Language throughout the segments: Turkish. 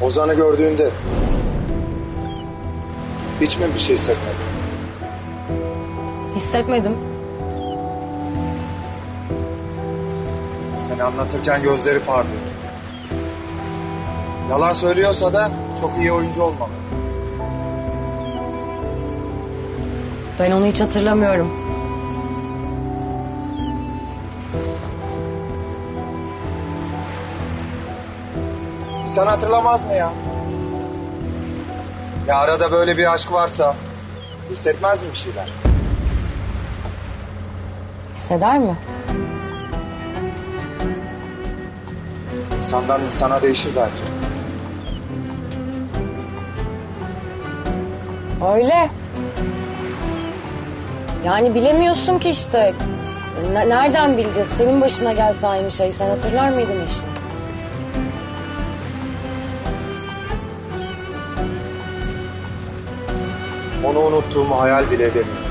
Ozan'ı gördüğünde hiç mi bir şey hissetmedin? Hissetmedim. Seni anlatırken gözleri parlıyor. Yalan söylüyorsa da çok iyi oyuncu olmalı. Ben onu hiç hatırlamıyorum. İnsan hatırlamaz mı ya? Ya arada böyle bir aşk varsa hissetmez mi bir şeyler? Hisseder mi? İnsandan insana değişir bence. Öyle. Yani bilemiyorsun ki işte. Ne- nereden bileceğiz? Senin başına gelse aynı şey. Sen hatırlar mıydın işi? Onu unuttuğumu hayal bile edemiyorum.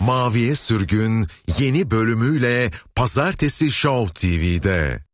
Maviye Sürgün yeni bölümüyle Pazartesi Show TV'de.